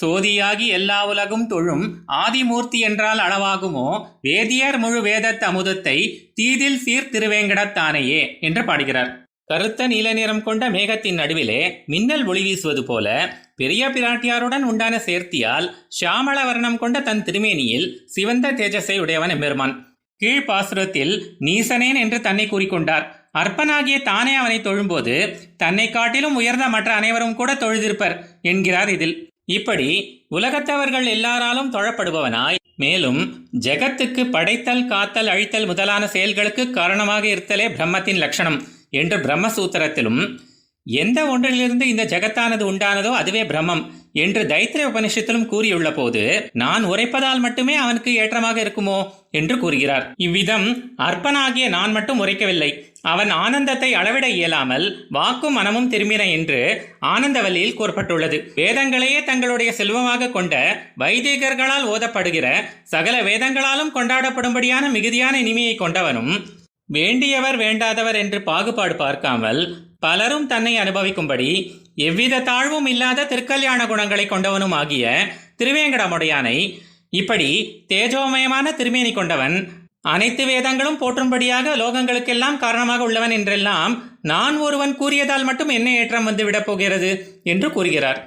சோதியாகி எல்லா உலகும் தொழும் ஆதிமூர்த்தி என்றால் அளவாகுமோ? வேதியர் முழு வேதத் அமுதத்தை தீதில் சீர் திருவேங்கடத்தானையே என்று பாடுகிறார். கருத்த நீல நிறம் கொண்ட மேகத்தின் நடுவிலே மின்னல் ஒளி வீசுவது போல பெரிய பிராட்டியாருடன் உண்டான சேர்த்தியால் ஷியாமள வர்ணம் கொண்ட தன் திருமேனியில் சிவந்த தேஜஸை உடையவன் எம்பெருமான். கீழ்ப்பாசுரத்தில் நீசனேன் என்று தன்னை கூறிக்கொண்டார். அற்பனாகிய தானே அவனை தொழும்போது தன்னை காட்டிலும் உயர்ந்த மற்ற அனைவரும் கூட தொழுதிருப்பர் என்கிறார் இதில். இப்படி உலகத்தவர்கள் எல்லாராலும் தொழப்படுபவனாய் மேலும் ஜெகத்துக்கு படைத்தல் காத்தல் அழித்தல் முதலான செயல்களுக்கு காரணமாக இருத்தலே பிரம்மத்தின் லட்சணம் என்று பிரம்மசூத்திரத்திலும் எந்த ஒன்றிலிருந்து இந்த ஜெகத்தானது உண்டானதோ அதுவே பிரம்மம். என்று தைத்திர உபனிஷத்திலும் கூறியுள்ள போது நான் உரைப்பதால் மட்டுமே அவனுக்கு ஏற்றமாக இருக்குமோ? என்று கூறுகிறார். இவ்விதம் அற்பனாகிய நான் மட்டும் உரைக்கவில்லை. அவன் ஆனந்தத்தை அளவிட இயலாமல் வாக்கும் மனமும் திரும்பின என்று ஆனந்தவல்லியில் கூறப்பட்டுள்ளது. வேதங்களையே தங்களுடைய செல்வமாக கொண்ட வைதிகர்களால் ஓதப்படுகிற சகல வேதங்களாலும் கொண்டாடப்படும்படியான மிகுதியான இனிமையை கொண்டவனும் வேண்டியவர் வேண்டாதவர் என்று பாகுபாடு பார்க்காமல் பலரும் தன்னை அனுபவிக்கும்படி எவ்வித தாழ்வும் இல்லாத திருக்கல்யாண குணங்களை கொண்டவனும் ஆகிய திருவேங்கடமுடையானை இப்படி தேஜோமயமான திருமேனி கொண்டவன் அனைத்து வேதங்களும் போற்றும்படியாக லோகங்களுக்கெல்லாம் காரணமாக உள்ளவன் என்றெல்லாம் நான் ஒருவன் கூறியதால் மட்டும் என்ன ஏற்றம் வந்து விடப் போகிறது என்று கூறுகிறார்.